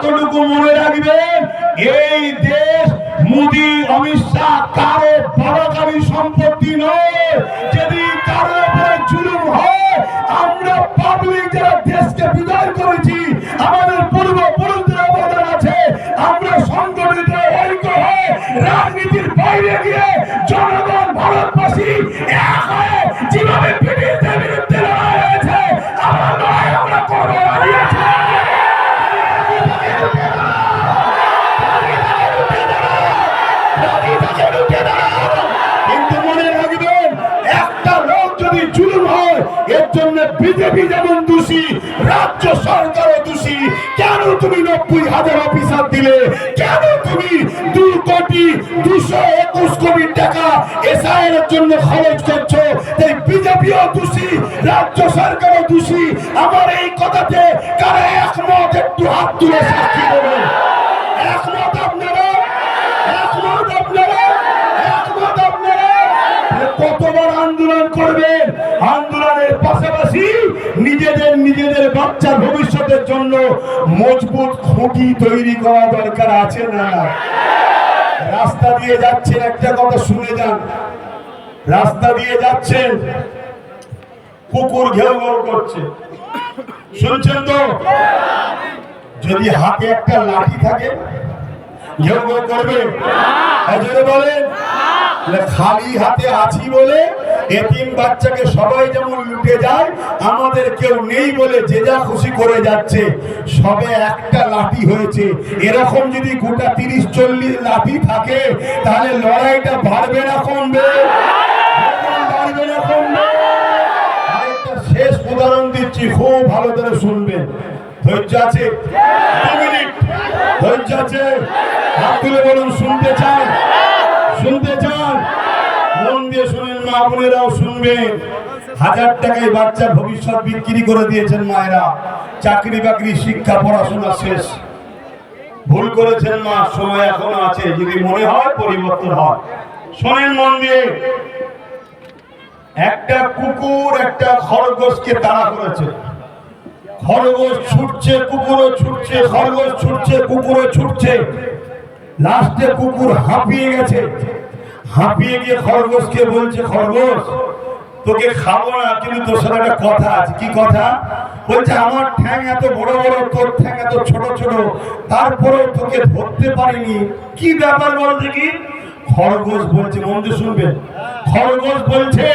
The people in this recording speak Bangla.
এতটুকু মনে রাখবেন এই দেশ মোদি, অমিত শাহ কারও বড়কারী সম্পত্তি নয়। যদি কারও উপরে জুলুম হয়, আমরা পাবলিক যারা দেশকে বিদায় করেছি, আমাদের পূর্বপুরুষদের অবদান আছে। আমরা সংগঠিত ঐক্য হয়ে রাজনীতির বাইরে গিয়ে জনগণ, ভারতবাসী এক এর জন্য বিজেপি যেমন দোষী, রাজ্য সরকারও দোষী, কেন তুমি নব্বই হাজার অফিসার দিলে? কেন তুমি দু কোটি দুশো একুশ কোটি টাকা এসআইএর জন্য খরচ করছ? তাই বিজেপিও দোষী, রাজ্য সরকারও দোষী। আমার এই কথাতে কারা একমত? একটু হাত তুলে সাক্ষী আপনারা? একমত আপনারা? কতবার আন্দোলন করবেন? আন্দোলনের পাশাপাশি নিজেদের নিজেদের বাচ্চার ভবিষ্যতের জন্য মজবুত খুঁটি তৈরি করা দরকার আছে না? রাস্তা দিয়ে যাচ্ছেন একটা কথা শুনে যান। রাস্তা দিয়ে যাচ্ছেন কুকুর ঘেউ ঘেউ করছে। শুনছেন তো? যদি হাতে একটা লাঠি থাকে ঘেউ ঘেউ করবে? এজন্য বলেন। খালি হাতে আছি বলে এতিম বাচ্চাকে সবাই যেমন লুটে যায়, আমাদের কেউ নেই বলে যে যা খুশি করে যাচ্ছে। সবে একটা লাঠি হয়েছে। এরকম যদি গোটা তিরিশ চল্লিশ লাঠি থাকে, তাহলে লড়াইটা বাড়বে না কমবে। বাড়বে না কমবে। শেষ উদাহরণ দিচ্ছি, খুব ভালো করে শুনবেন। ধৈর্য আছে? ধৈর্য আছে? হাত তুলে বলুন, শুনতে চান শুনতে চান মন দিয়ে শুনেন মা বোনেরাও শুনবেন হাজার টাকায় বাচ্চার ভবিষ্যৎ বিক্রি করে দিয়েছেন মায়েরা। চাকরি বাকরি, শিক্ষা, পড়াশোনা শেষ। ভুল করেছেন মা, সময় এখনও আছে। যদি মনে হয় পরিবর্তন হয়। শোনেন মন দিয়ে। একটা কুকুর, একটা খরগোশকে তাড়া করেছে। খরগোশ ছুটছে, কুকুরও ছুটছে, খরগোশ ছুটছে, কুকুরও ছুটছে। লাস্টে কুকুর হাঁপিয়ে গেছে। হাঁপিয়ে গিয়ে খরগোশকে বলছে, খরগোশ, তোকে খাব না, কিন্তু তোর সাথে একটা কথা আছে। কি কথা? বলছে, আমার ঠ্যাং এত বড় বড়, তোর ঠ্যাং এত ছোট ছোট, তারপরেও তোকে ধরতে পারিনি। কি ব্যাপার বল দেখি? খরগোশ বলছে দিয়ে শুনবেন খরগোশ বলছে